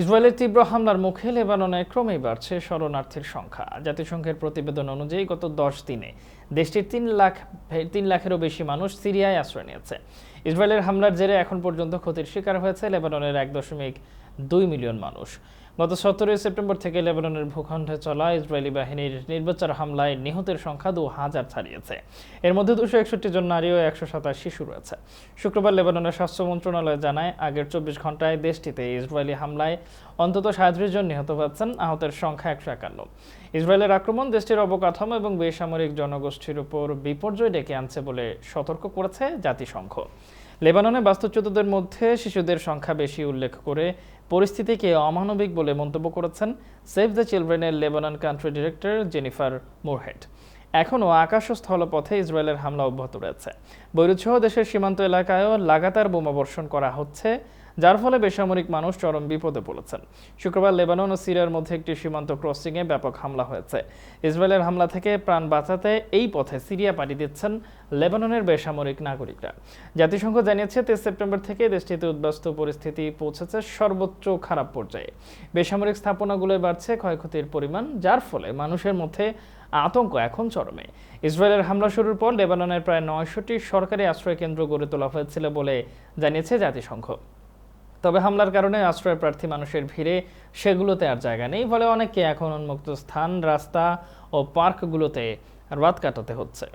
ইসরায়েলের তীব্র হামলার মুখে লেবাননে ক্রমেই বাড়ছে শরণার্থীর সংখ্যা। জাতিসংঘের প্রতিবেদন অনুযায়ী গত দশ দিনে দেশটির তিন লাখ তিন লাখেরও বেশি মানুষ সিরিয়ায় আশ্রয় নিয়েছে। ইসরায়েলের হামলার জেরে এখন পর্যন্ত ক্ষতির শিকার হয়েছে লেবাননের এক দশমিক দুই মিলিয়ন মানুষ। গত সতেরোই সেপ্টেম্বর থেকে লেবাননের ভূখণ্ডে চলা ইসরায়েলি বাহিনীর নির্বিচার হামলায় নিহতের সংখ্যা দু হাজার ছাড়িয়েছে। এর মধ্যে দুশো একষট্টি জন নারী ও একশো সাতাশ শিশু রয়েছে। শুক্রবার লেবাননের স্বাস্থ্য মন্ত্রণালয় জানায়, আগের চব্বিশ ঘন্টায় দেশটিতে ইসরায়েলি হামলায় অন্তত সাঁত্রিশ জন নিহত হয়েছেন, আহতের সংখ্যা একশো একান্ন। ইসরায়েলের আক্রমণ দেশটির অবকাঠামো এবং বেসামরিক জনগোষ্ঠীর উপর বিপর্যয় ডেকে আনছে বলে সতর্ক করেছে জাতিসংঘ। লেবাননে বাস্তুচ্যুতদের মধ্যে শিশুদের সংখ্যা বেশি উল্লেখ করে পরিস্থিতিকে অমানবিক বলে মন্তব্য করেছেন save the চিলড্রেনের Lebanon country director Jennifer Morehead. এখনও আকাশ স্থলপথে ইসরায়েলের হামলা অব্যাহত রয়েছে। বৈরুত সহ দেশের সীমান্ত এলাকায়ও লাগাতার বোমাবর্ষণ করা হচ্ছে, যার ফলে বেসামরিক মানুষ চরম বিপদে পড়েছেন। শুক্রবার লেবানন ও সিরিয়ার মধ্যে একটি সীমান্ত ক্রসিংয়ে ব্যাপক হামলা হয়েছে। ইসরায়েলের হামলা থেকে প্রাণ বাঁচাতে এই পথে সিরিয়া পাড়ি দিচ্ছেন লেবাননের বেসামরিক নাগরিকরা। জাতিসংঘ জানিয়েছে, তেইশ সেপ্টেম্বর থেকে দেশটিতে উদ্বাস্তু পরিস্থিতি পৌঁছেছে সর্বোচ্চ খারাপ পর্যায়ে। বেসামরিক স্থাপনাগুলোয় বাড়ছে ক্ষয়ক্ষতির পরিমাণ, যার ফলে মানুষের মধ্যে আতঙ্ক এখন চরমে। ইসরায়েলের হামলা শুরুর পর লেবাননের প্রায় নয়শোটি সরকারি আশ্রয়কেন্দ্র গড়ে তোলা হয়েছিল বলে জানিয়েছে জাতিসংঘ। তবে হামলার কারণে আশ্রয় প্রার্থী মানুষের ভিড়ে সেগুলোতে আর জায়গা নেই, ফলে অনেকে এখন উন্মুক্ত স্থান, রাস্তা ও পার্কগুলোতে রাত কাটাতে হচ্ছে।